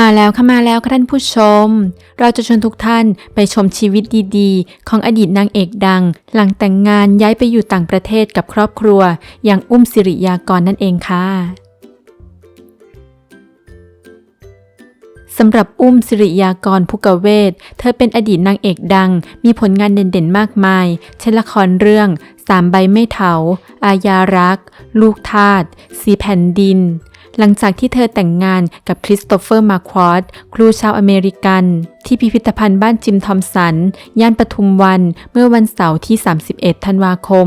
มาแล้วค่ะมาแล้วค่ะท่านผู้ชม เราจะชวนทุกท่านไปชมชีวิตดีๆ ของอดีตนางเอกดัง หลังแต่งงานย้ายไปอยู่ต่างประเทศกับครอบครัว อย่างอุ้มสิริยากรนั่นเองค่ะสำหรับอุ้มสิริยากรภูกเวศ เธอเป็นอดีตนางเอกดัง มีผลงานเด่นๆมากมาย เช่นละครเรื่องสามใบไม่เถา อาญารัก ลูกทาสสีแผ่นดิน หลังจากที่เธอแต่งงานกับคริสโตเฟอร์มาควอดครูชาวอเมริกัน ที่พิพิธภัณฑ์บ้านจิมทอมสัน ย่านปทุมวัน เมื่อวันเสาร์ที่ 31 ธันวาคม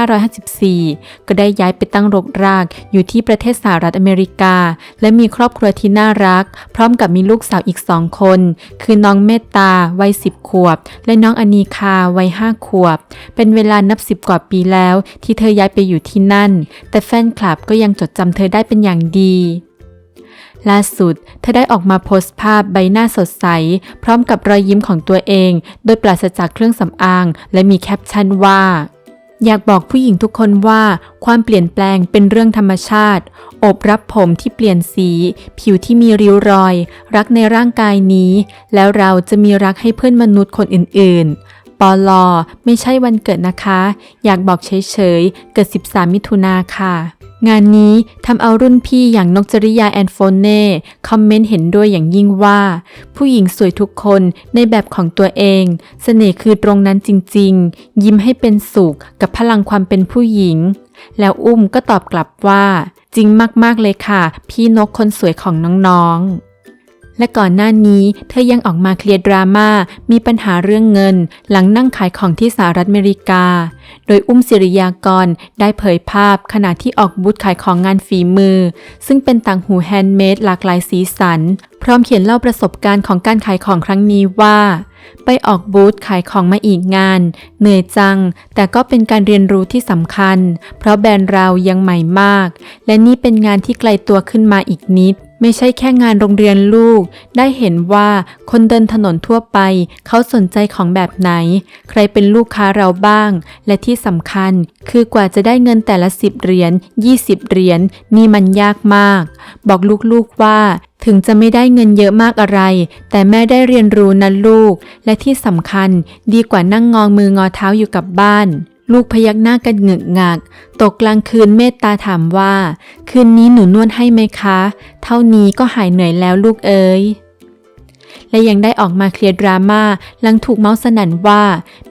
2554 ก็ได้ย้ายไปตั้งรกรากอยู่ที่ประเทศสหรัฐอเมริกา และมีครอบครัวที่น่ารัก พร้อมกับมีลูกสาวอีกสองคน คือน้องเมตตาวัย 10 ขวบ และน้องอนีคาวัย 5 ขวบ เป็นเวลานับ 10 กว่าปีแล้ว ที่เธอย้ายไปอยู่ที่นั่น แต่แฟนคลับก็ยังจดจำเธอได้เป็นอย่างดี ล่าสุด เธอได้ออกมาโพสต์ภาพใบหน้าสดใส พร้อมกับรอยยิ้มของตัวเอง โดยปราศจากเครื่องสำอาง และมีแคปชั่นว่า อยากบอกผู้หญิงทุกคนว่า ความเปลี่ยนแปลงเป็นเรื่องธรรมชาติ อบรับผมที่เปลี่ยนสี ผิวที่มีริ้วรอย รักในร่างกายนี้ แล้วเราจะมีรักให้เพื่อนมนุษย์คนอื่นๆปอลอไม่ใช่วันเกิดนะคะ อยากบอกเฉยๆ เกิด 13 มิถุนาค่ะ งานนี้ทำเอารุ่นพี่อย่างนกจริยาแอนโฟเน่คอมเมนต์เห็นด้วยอย่างยิ่งว่า ผู้หญิงสวยทุกคนในแบบของตัวเอง เสน่ห์คือตรงนั้นจริงๆ ยิ้มให้เป็นสุขกับพลังความเป็นผู้หญิง แล้วอุ้มก็ตอบกลับว่า จริงมากๆเลยค่ะ พี่นกคนสวยของน้องๆ และก่อนหน้านี้เธอยังออกมาเคลียร์ดราม่ามีปัญหาเรื่องเงิน หลังนั่งขายของที่สหรัฐอเมริกา โดยอุ้มศิริยากรได้เผยภาพขณะที่ออกบูธขายของงานฝีมือ ซึ่งเป็นต่างหูแฮนด์เมดหลากหลายสีสัน พร้อมเขียนเล่าประสบการณ์ของการขายของครั้งนี้ว่าไปออกบูธขายของมาอีกงาน เหนื่อยจัง แต่ก็เป็นการเรียนรู้ที่สำคัญ เพราะแบรนด์เรายังใหม่มาก และนี่เป็นงานที่ไกลตัวขึ้นมาอีกนิด ไม่ใช่แค่งานโรงเรียนลูก ได้เห็นว่าคนเดินถนนทั่วไป เขาสนใจของแบบไหน ใครเป็นลูกค้าเราบ้าง และที่สำคัญ คือกว่าจะได้เงินแต่ละ10เหรียญ20 เหรียญนี่มันยากมาก บอกลูกๆว่าถึงจะไม่ได้เงินเยอะมากอะไร แต่แม่ได้เรียนรู้นะลูก และที่สำคัญดีกว่านั่งงองมืองอเท้าอยู่กับบ้าน ลูกพยักหน้ากันเงึกงัก ตกกลางคืนเมตตาถามว่า คืนนี้หนูนวดให้ไหมคะ เท่านี้ก็หายเหนื่อยแล้วลูกเอ๋ยและยังได้ออกมาเคลียร์ดราม่าหลังถูกเมาส์สนั่นว่า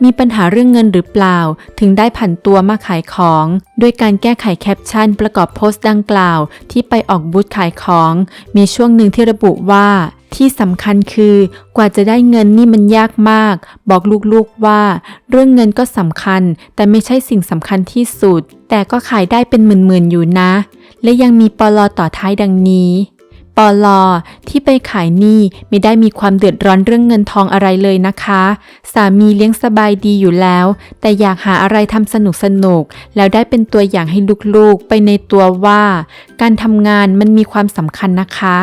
มีปัญหาเรื่องเงินหรือเปล่า ถึงได้ผันตัวมาขายของ ด้วยการแก้ไขแคปชั่นประกอบโพสต์ดังกล่าว ที่ไปออกบูธขายของ มีช่วงหนึ่งที่ระบุว่า ที่สำคัญคือกว่าจะได้เงินนี่มันยากมาก บอกลูกๆว่า เรื่องเงินก็สำคัญ แต่ไม่ใช่สิ่งสำคัญที่สุด แต่ก็ขายได้เป็นหมื่นๆอยู่นะ และยังมีปลอต่อท้ายดังนี้ปลอที่ไปขายหนี้ไม่ได้มีความเดือดร้อนเรื่องเงินทองอะไรเลยนะคะ สามีเลี้ยงสบายดีอยู่แล้ว แต่อยากหาอะไรทำสนุกสนุกแล้วได้เป็นตัวอย่างให้ลูกๆ ไปในตัวว่า การทำงานมันมีความสำคัญนะคะ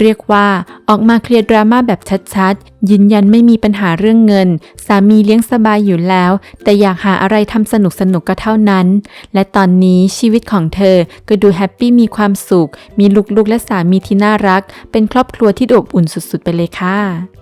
เรียกว่าออกมาเคลียร์ดราม่าแบบชัดๆ ยืนยันไม่มีปัญหาเรื่องเงิน สามีเลี้ยงสบายอยู่แล้ว แต่อยากหาอะไรทำสนุกสนุกก็เท่านั้น และตอนนี้ชีวิตของเธอก็ดูแฮปปี้มีความสุข มีลูกๆและสามีที่น่ารัก เป็นครอบครัวที่อบอุ่นสุดๆ ไปเลยค่ะ